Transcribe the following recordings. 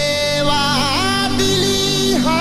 सेवा दिली हा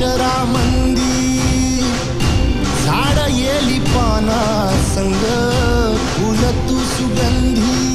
मंदी झाड येली पाना संग फुल तू सुगंधी.